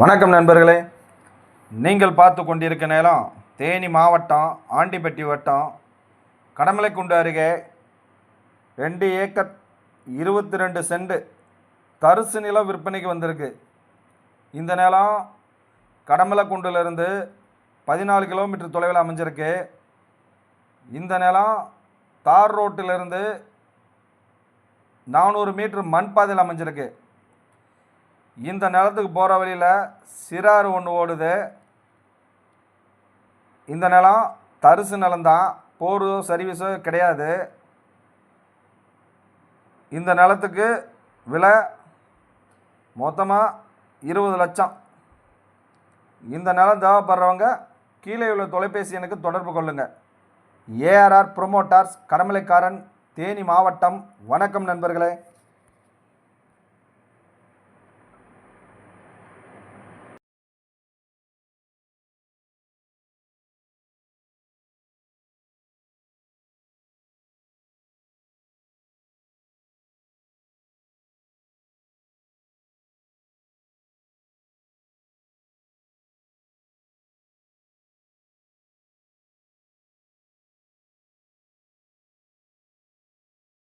வணக்கம் நண்பர்களே. நீங்கள் பார்த்து கொண்டிருக்க நேரம் தேனி மாவட்டம் ஆண்டிப்பட்டி வட்டம் கடமலைக்குண்டு அருகே ரெண்டு ஏக்கர் இருபத்தி ரெண்டு சென்ட் தரிசு நிலம் விற்பனைக்கு வந்திருக்கு. இந்த நிலம் கடமலைக்குண்டிலிருந்து பதினாலு கிலோமீட்டர் தொலைவில் அமைஞ்சிருக்கு. இந்த நிலம் தார் ரோட்டிலிருந்து நானூறு மீட்டர் மண் பாதையில் அமைஞ்சிருக்கு. இந்த நிலத்துக்கு போகிற வழியில் சிறாறு ஒன்று ஓடுது. இந்த நிலம் தரிசு நிலம்தான். போரோ சர்வீஸோ கிடையாது. இந்த நிலத்துக்கு விலை மொத்தமாக இருபது லட்சம். இந்த நிலம் தேவைப்படுறவங்க கீழே உள்ள தொலைபேசி எனக்கு தொடர்பு கொள்ளுங்கள் ஏஆர்ஆர் ப்ரொமோட்டார்ஸ் கடமலைக்காரன் தேனி மாவட்டம். வணக்கம் நண்பர்களே.